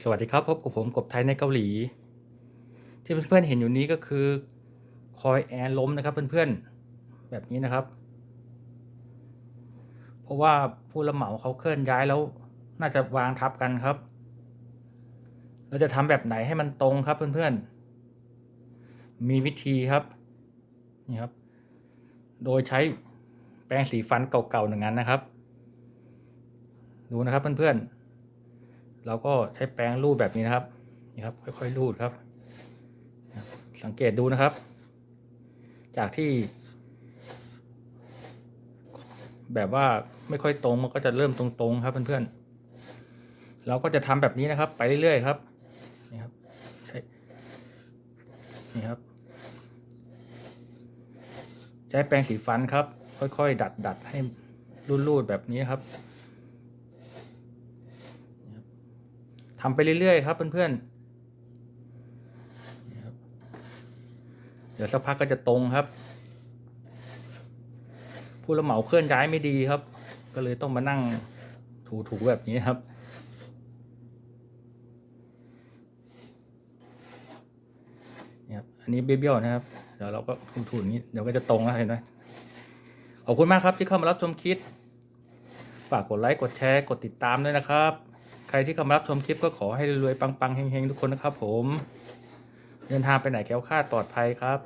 สวัสดีครับพบกับผมกบไทยในเกาหลี ที่เพื่อนๆเห็นอยู่นี้ก็คือคอยแอร์ล้มนะครับเพื่อนๆแบบนี้นะครับ เพราะว่าผู้รับเหมาเขาเคลื่อนย้ายแล้ว น่าจะวางทับกันครับ เราจะทำแบบไหนให้มันตรงครับเพื่อนๆ มีวิธีครับนี่ครับ โดยใช้แปรงสีฟันเก่าๆหนึ่งอันนะครับ ดูนะครับเพื่อนๆ เราก็ใช้แปรงรูดแบบนี้นะครับนี่ครับ ค่อยๆรูดครับ สังเกตดูนะครับ จากที่ แบบว่าไม่ค่อยตรงมันก็จะเริ่มตรงๆครับเพื่อนๆเราก็จะทำแบบนี้นะครับ ไปเรื่อยๆครับนี่ครับใช้นี่ครับ ใช้แปรงสีฟันครับ ค่อยๆ ดัดดัดๆให้รูดๆแบบนี้ครับ ทำไปเรื่อยๆครับเพื่อนๆ เดี๋ยวสักพักก็จะตรงครับ ผู้รับเหมาเคลื่อนย้ายไม่ดีครับ ก็เลยต้องมานั่งถูๆแบบนี้ครับนี่ครับ อันนี้เบี้ยวๆนะครับ เดี๋ยวเราก็ถูๆอย่างนี้เดี๋ยวก็จะตรงแล้วเห็นไหมขอบคุณมากครับที่เข้ามารับชมคลิป ฝากกดไลค์ กดแชร์ กดติดตามด้วยนะครับ ใครที่เข้ามารับชมคลิปก็ขอให้รวยๆปังๆเฮงๆ ทุกคนนะครับผม เดินทางไปไหนแคล้วคลาดปลอดภัยครับ